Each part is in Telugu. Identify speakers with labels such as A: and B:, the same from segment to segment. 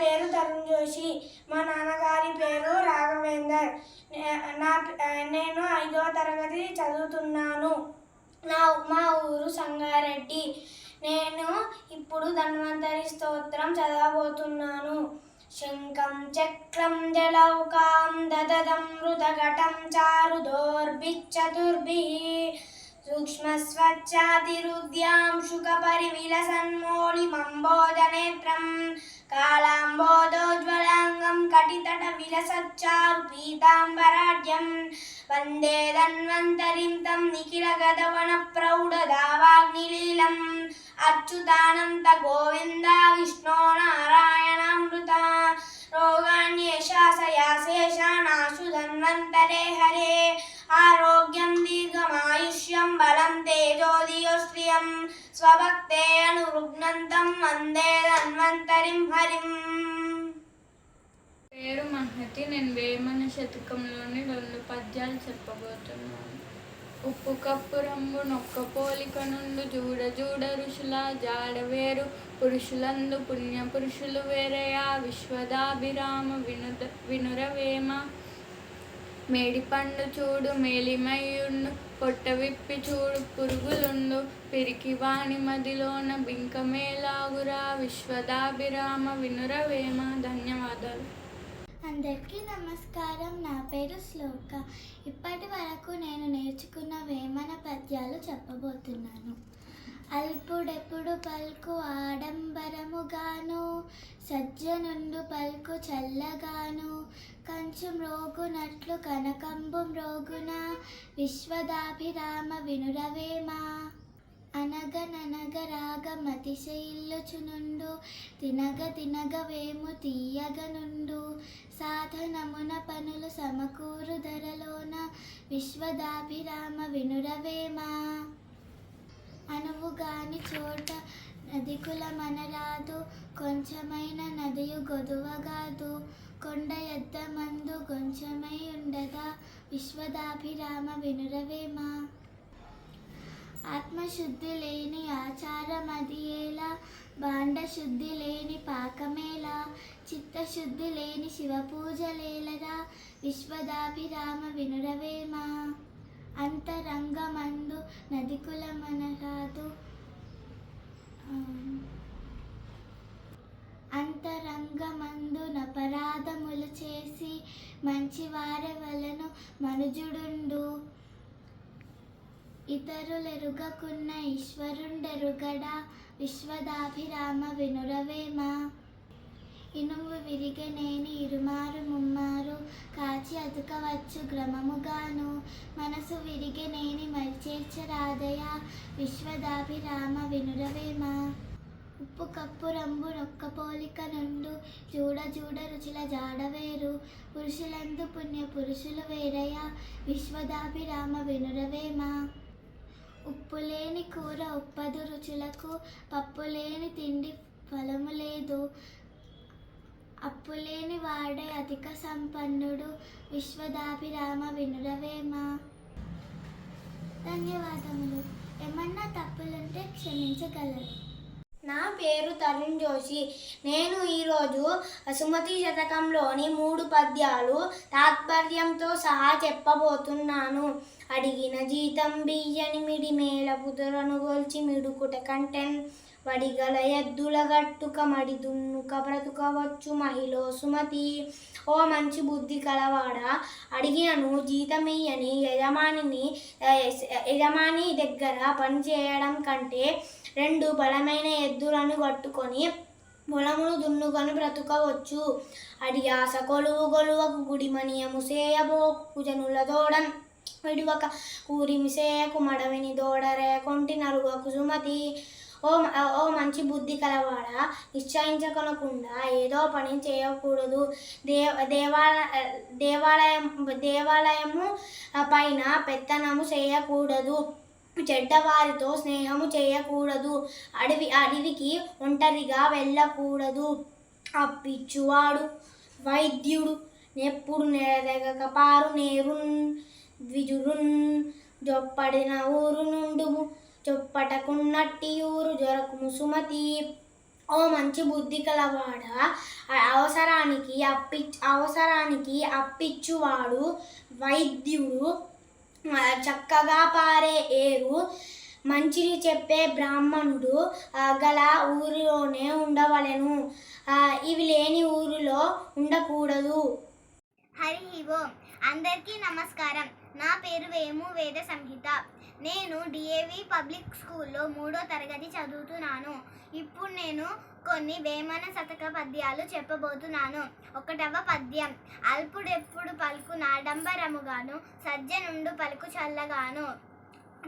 A: పేరు తరుణ్ జోషి మా నాన్నగారి పేరు రాఘవేందర్. నా నేను ఐదో తరగతి చదువుతున్నాను. నా మా ఊరు సంగారెడ్డి. నేను ఇప్పుడు ధన్వంతరి స్తోత్రం చదవబోతున్నాను. శంఖం చక్రం జలౌకాం దదదం మృతఘటం చారు దోర్భిచ్చతుర్భిः సూక్ష్మస్వచ్ఛాతిరుద్యాం శుకపరివిలసన్మోళిమంబోధనేత్రం కాళాంబోధోజ్వలాంగం కటితట విలసచ్చారు పీతాంబరాఢ్యం వందే ధన్వంతరిం తం నిఖిల గదవన ప్రౌఢదావాగ్నిలీలం అచ్యుతానంత గోవింద విష్ణో నారాయణామృత రోగాణ్యేషాశయాశేషానాశు ధన్వంతరే తేజోదియోశ్రియం స్వభక్తే అనురుగ్నంతం వందే ధన్వంతరిం హరిం
B: పేరు మహతి నేను వేమన శతకంలోని రెండు పద్యాలు చెప్పబోతున్నాను. ఉప్పు కప్పు రంగు నొక్క పోలిక నుండు జూడ జూడ ఋషుల జాడవేరు పురుషులందు పుణ్య పురుషులు వేరయా విశ్వదాభిరామ వినుద వినురవేమ మేడిపండు చూడు మేలిమయ్యుండు పొట్ట విప్పి చూడు పురుగులుండు పిరికి వాణి మదిలోన బింకమేలాగురా విశ్వదాభిరామ వినురవేమ. ధన్యవాదాలు.
C: అందరికీ నమస్కారం. నా పేరు శ్లోక. ఇప్పటి వరకు నేను నేర్చుకున్న వేమన పద్యాలు చెప్పబోతున్నాను. అల్పుడెప్పుడు పల్కు ఆడంబరముగాను సజ్జనుండు పల్కు చల్లగాను కంచు మ్రోగునట్లు కనకంబు మ్రోగున విశ్వదాభిరామ వినురవేమా. అనగననగ రాగమతిశయిల్లుచునుండు తినగ తినగ వేము తీయగనుండు సాధనమున పనులు సమకూరు ధరలోన విశ్వదాభిరామ వినురవేమా. అనువుగాని చోట నదికుల మనరాదు కొంచెమైన నదియు గొదువగాదు కొండ ఎద్ద మందు కొంచెమై ఉండగా విశ్వదాభిరామ వినురవేమా? ఆత్మశుద్ధి లేని ఆచారం అది ఎలా? బాండ శుద్ధి లేని పాకమేలా? చిత్తశుద్ధి లేని శివపూజలేలరా విశ్వదాభిరామ వినురవేమా? అంతరంగమందు మంచి మంచివారి వలను మనుజుడుండు. ఇతరులెరుగకున్న ఈశ్వరుండెరుగడా విశ్వదాభిరామ వినురవేమ? ఇనుము విరిగనేని ఇరుమారు ముమ్మారు కాచి అతుకవచ్చు గ్రమముగాను. మనసు విరిగనేని మరిచేర్చరాదయ? విశ్వదాభిరామ వినురవేమ? ఉప్పు కప్పు రంబు రొక్క పోలిక నుండు చూడ చూడ రుచుల జాడవేరు పురుషులందు పుణ్య పురుషులు వేరయ విశ్వదాభిరామ వినురవేమ ఉప్పు లేని కూర ఉప్పదు రుచులకు. పప్పు లేని తిండి ఫలము లేదు. అప్పు లేని వాడే అధిక సంపన్నుడు. విశ్వదాభిరామ వినురవేమ ధన్యవాదములు. ఏమన్నా తప్పులుంటే క్షమించగలరు.
A: నా పేరు తరుణ్ జోషి. నేను ఈరోజు అసుమతి శతకంలోని మూడు పద్యాలు తాత్పర్యంతో సహా చెప్పబోతున్నాను. అడిగిన జీతం బియ్యని మిడి మేళ పుదురను గొల్చి మిడుకుట కంటెన్. వడిగల ఎద్దుల గట్టుక మడి దున్నుక బ్రతుకవచ్చు మహిళ సుమతి. ఓ మంచి బుద్ధి కలవాడ అడిగినను జీతమియ్యని యజమానిని యజమాని దగ్గర పని చేయడం కంటే రెండు బలమైన ఎద్దులను కట్టుకొని పొలమును దున్నుకొని బ్రతుకవచ్చు. అడియాస కొలువు గొలువకు గుడిమనియము సేయబోకు జనుల దోడం విడువక ఊరి సేయకు మడవిని దోడరే కొంటి నలుగకు సుమతి. ఓ ఓ మంచి బుద్ధి కలవాడ? నిశ్చయించకనకుండా ఏదో పని చేయకూడదు. దేవ దేవాలయ దేవాలయం దేవాలయము పైన పెత్తనము చేయకూడదు. చెడ్డవారితో స్నేహము చేయకూడదు. అడవి అడవికి ఒంటరిగా వెళ్ళకూడదు. ఆ పిచ్చువాడు వైద్యుడు నెప్పుడు నెరదగక పారు నేరున్ ద్విజురున్ జొప్పడిన ఊరు నుండుము. చొప్పటకున్నట్టి ఊరు జొరకుము సుమతి. ఓ మంచి బుద్ధి కలవాడ? అవసరానికి అప్పి అవసరానికి అప్పిచ్చువాడు వైద్యుడు. చక్కగా పారే ఏరు. మంచిని చెప్పే బ్రాహ్మణుడు గల ఊరిలోనే ఉండవలెను. ఇవి లేని ఊరిలో ఉండకూడదు.
D: హరి ఓం. అందరికీ నమస్కారం. నా పేరు వేము వేద సంహిత. నేను డిఏవి పబ్లిక్ స్కూల్లో మూడో తరగతి చదువుతున్నాను. ఇప్పుడు నేను కొన్ని వేమన శతక పద్యాలు చెప్పబోతున్నాను. ఒకటవ పద్యం అల్పుడెప్పుడు పలుకు నాడంబరముగాను సజ్జనుండు పలుకు చల్లగాను.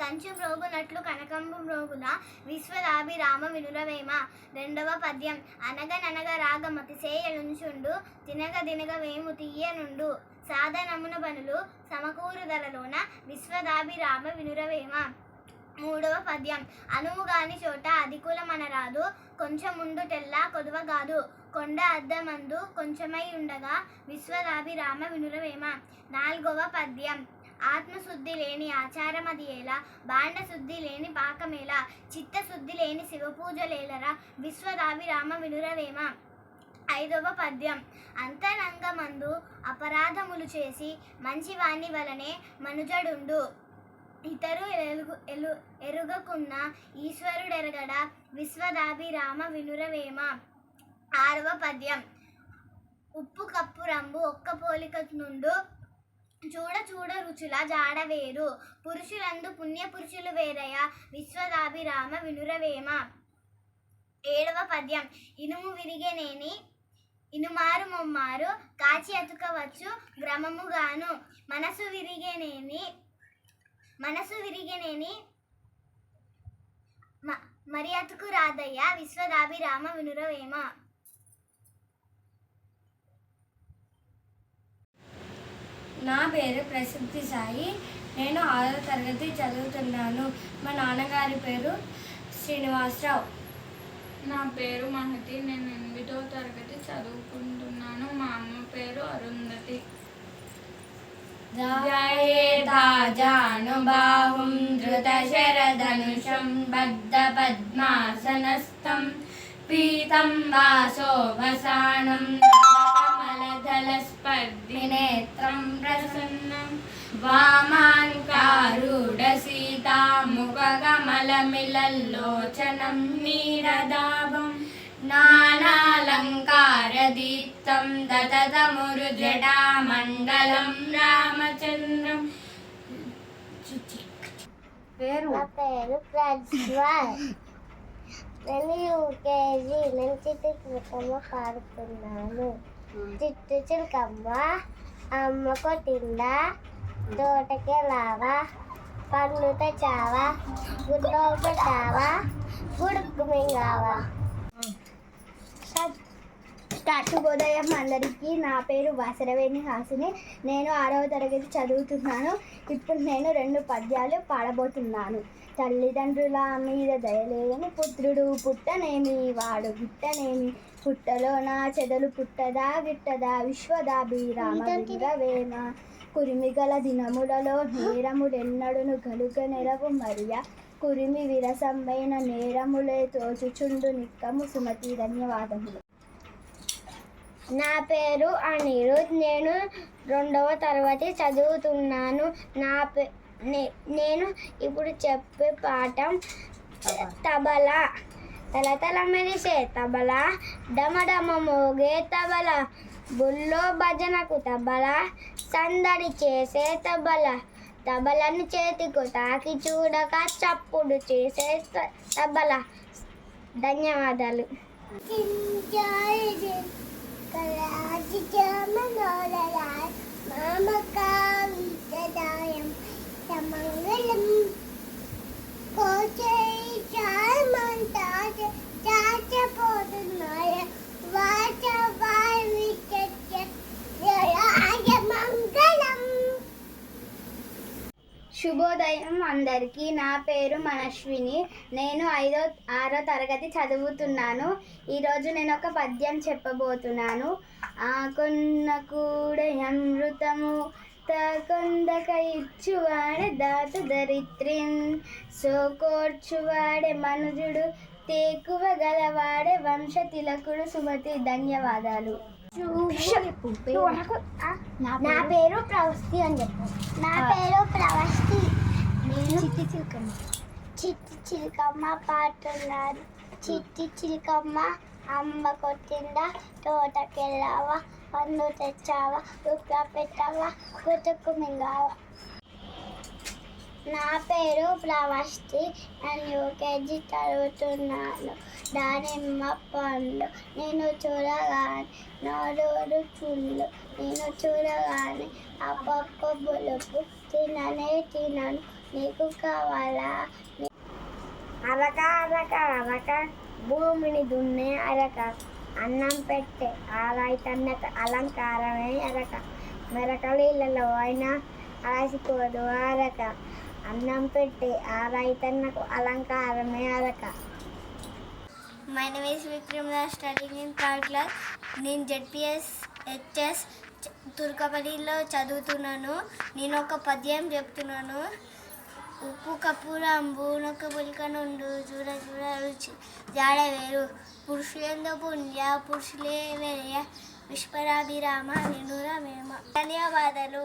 D: కంచు మ్రోగునట్లు కనకంబు మ్రోగున విశ్వలాభిరామ వినురవేమ రెండవ పద్యం అనగననగ రాగమతి సేయలుంచుండు తినగ దినగ వేము తీయనుండు. సాధనమున బనులు సమకూరు ధరలోన విశ్వదాభిరామ వినురవేమ. మూడవ పద్యం. అనువుగాని చోట అధికులమనరాదు. కొంచెముండు తెల్ల కొదువగాదు కొండ అద్దమందు కొంచెమై ఉండగా విశ్వదాభిరామ వినురవేమ. నాలుగవ పద్యం. ఆత్మశుద్ధి లేని ఆచారమది ఎలా? బాండశుద్ధి లేని పాకమేలా చిత్తశుద్ధి లేని శివపూజలేలరా? విశ్వదాభిరామ వినురవేమ. ఐదవ పద్యం. అంతరంగమందు అపరాధములు చేసి మంచివాణి వలనే మనుజడుండు. ఇతరు ఎలుగు ఎలు ఎరుగకున్న ఈశ్వరుడెరగడ విశ్వదాభిరామ వినురవేమ. ఆరవ పద్యం. ఉప్పు కప్పు రంబు ఒక్క పోలిక నుండు చూడ చూడ రుచుల జాడ వేరు. పురుషులందు పుణ్య పురుషులు వేరయ విశ్వదాభిరామ వినురవేమ. ఏడవ పద్యం. ఇనుము విరిగేనేని ఇనుమారు మొమ్మారు కాచి అతుకవచ్చు గ్రమముగాను మనసు విరిగేనేమి మనసు విరిగినేని మ- మరి అతుకు రాదయ్య విశ్వదాభిరామ వినురవేమ.
E: నా పేరు ప్రసిద్ధి సాయి. నేను ఆరో తరగతి చదువుతున్నాను. మా నాన్నగారి పేరు శ్రీనివాసరావు.
B: నా పేరు మహతి. నేను ఎనిమిదో తరగతి చదువుకుంటున్నాను. మా అమ్మ పేరు అరుంధతి.
E: జానుబాహుం ధృతశరధనుషం బద్ధపద్మాసనస్థం పీతం వాసో వసానం. కమలదలస్పర్ధినేత్రం ప్రసన్నం వామాన్కారుడ సీతాముఖగమలమిలల్లోచనం నీరదాభం నానాలంకారదీప్తం దతతమురుజటామండలం రామచంద్రం. పేరు?
D: నా పేరు ప్రజ్వల్. నేను యూకేజీ నేను చిట్టు చిలకమ్మ పాడుతున్నాను చిట్టు చిలకమ్మ అమ్మ కొట్టిందా? రావా పండ్లు తెచ్చావా గుడ్లో పెట్టావా గుడుకు మింగావా. శుభోదయం అందరికీ. నా పేరు వాసరవేణి హాసిని. నేను ఆరవ తరగతి చదువుతున్నాను. ఇప్పుడు నేను రెండు పద్యాలు పాడబోతున్నాను. తల్లిదండ్రుల మీద దయలేని పుత్రుడు పుట్టనేమి వాడు గిట్టనేమి. పుట్టలో నా చెదలు పుట్టదా గిట్టదా విశ్వదాభిరామ వీరవేమ కురిమిగల దినములలో నేరములెన్నడును గలుగ నెరవు మరియ. కురిమి విరసమైన నేరములే తోచుచుండు నిక్కము సుమతి ధన్యవాదములు. నా పేరు అనిరుద్. నేను రెండవ తరగతి చదువుతున్నాను. నా పే నే- నేను ఇప్పుడు చెప్పే పాఠం తబలా. తలతల మెరిసే తబలా. డమడమ మోగే తబలా. బుల్లో భజనకు తబల సందడి చేసే తబల. తబలను చేతికు తాకి చూడక చప్పుడు చేసే తబల. ధన్యవాదాలు. మామకావిదాయం సమంగళం కోచే చామంతాజ చాచపోతున్నాయ వాచ శుభోదయం అందరికీ. నా పేరు మనశ్విని. నేను ఐదో ఆరో తరగతి చదువుతున్నాను. ఈరోజు నేను ఒక పద్యం చెప్పబోతున్నాను. ఆ కూడా అమృతము తాకొందక ఇచ్చువాడే దాత దరిత్రిన్ సోకోర్చువాడే మనుజుడు
F: తేకువ గలవాడే వంశ తిలకుడు సుమతి. ధన్యవాదాలు. నా పేరు ప్రవస్తి అని చెప్పు. నా పేరు ప్రవస్తి. నేను చిట్టి చిలకమ్మ. చిట్టి చిలకమ్మ పాటున్నారు చిట్టి చిలకమ్మ అమ్మ కొట్టిందా తోటకెళ్ళావా పండు తెచ్చావా రుక్క పెట్టావా గుతుకు మింగావా? నా పేరు ప్రవస్తి నేను యూకేజీ చదువుతున్నాను. దానిమ్మ పండు. నేను చూడగానే నోరూరు చుళ్ళు. నేను చూడగానే అప్పప్ప బులుపు. తిననే తినను. నీకు కావాలా? అరక అరక అరక భూమిని దున్నే అరక. అన్నం పెట్టే ఆరాయితన్న అలంకారమే అరక. మెరకలీలలో అయినా అలసిపోదు అరక. అన్నం పెట్టే రైతన్నకు అలంకారమే అరక. My name is Vikram Raj studying in third class నేను జెడ్పిఎస్ హెచ్ఎస్ తుర్కపల్లిలో చదువుతున్నాను. నేను ఒక పద్యం చెప్తున్నాను. ఉప్పు కప్పురంబు నొక్క పులిక నుండు చూడ చూడ రుచి జాడ వేరు. పురుషులందు పుణ్య పురుషులే వేయ విశ్వరాభిరామ నినురమేమ ధన్యవాదాలు.